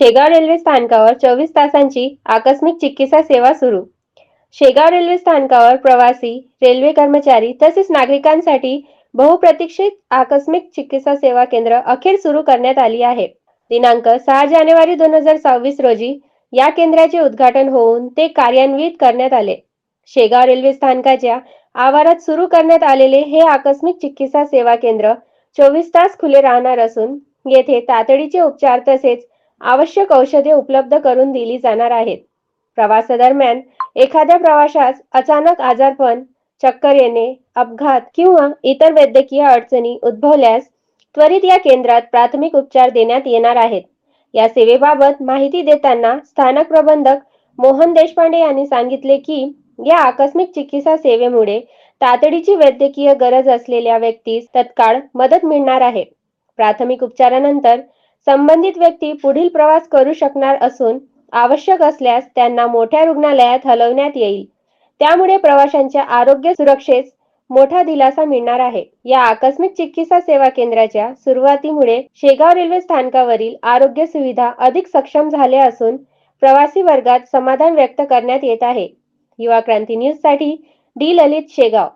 Shegaon railway स्थानकावर चोवीस तासांची आकस्मिक चिकित्सा सेवा सुरू. शेगाव रेल्वे स्थानकावर प्रवासी रेल्वे कर्मचारी तसेच नागरिकांसाठी बहुप्रतीक्षित आकस्मिक चिकित्सा सेवा केंद्र अखेर सुरू करण्यात आली आहे. दिनांक सहा जानेवारी दोन हजार सव्वीस रोजी या केंद्राचे उद्घाटन होऊन ते कार्यान्वित करण्यात आले. शेगाव रेल्वे स्थानकाच्या आवारात सुरू करण्यात आलेले हे आकस्मिक चिकित्सा सेवा केंद्र चोवीस तास खुले राहणार असून येथे तातडीचे उपचार तसेच आवश्यक औषधे उपलब्ध करून दिली जाणार आहेत. प्रवासादरम्यान एखाद्या प्रवाशास अचानक आजारपण चक्कर येणे अपघात किंवा इतर वैद्यकीय अडचणी उद्भवल्यास त्वरित या केंद्रात प्राथमिक उपचार देण्यात येणार आहेत. या सेवेबाबत माहिती देताना स्थानक प्रबंधक मोहन देशपांडे यांनी सांगितले की या आकस्मिक चिकित्सा सेवेमुळे तातडीची वैद्यकीय गरज असलेल्या व्यक्तीस तत्काळ मदत मिळणार आहे. प्राथमिक उपचारानंतर संबंधित व्यक्ती पुढील प्रवास करू शकणार असून आवश्यक असल्यास त्यांना मोठ्या रुग्णालयात हलवण्यात येईल. त्यामुळे प्रवाशांच्या आरोग्य सुरक्षेस मोठा दिलासा मिळणार आहे. या आकस्मिक चिकित्सा सेवा केंद्राच्या सुरुवातीमुळे शेगाव रेल्वे स्थानकावरील आरोग्य सुविधा अधिक सक्षम झाल्या असून प्रवासी वर्गात समाधान व्यक्त करण्यात येत आहे. युवा क्रांती न्यूजसाठी डी ललित शेगाव.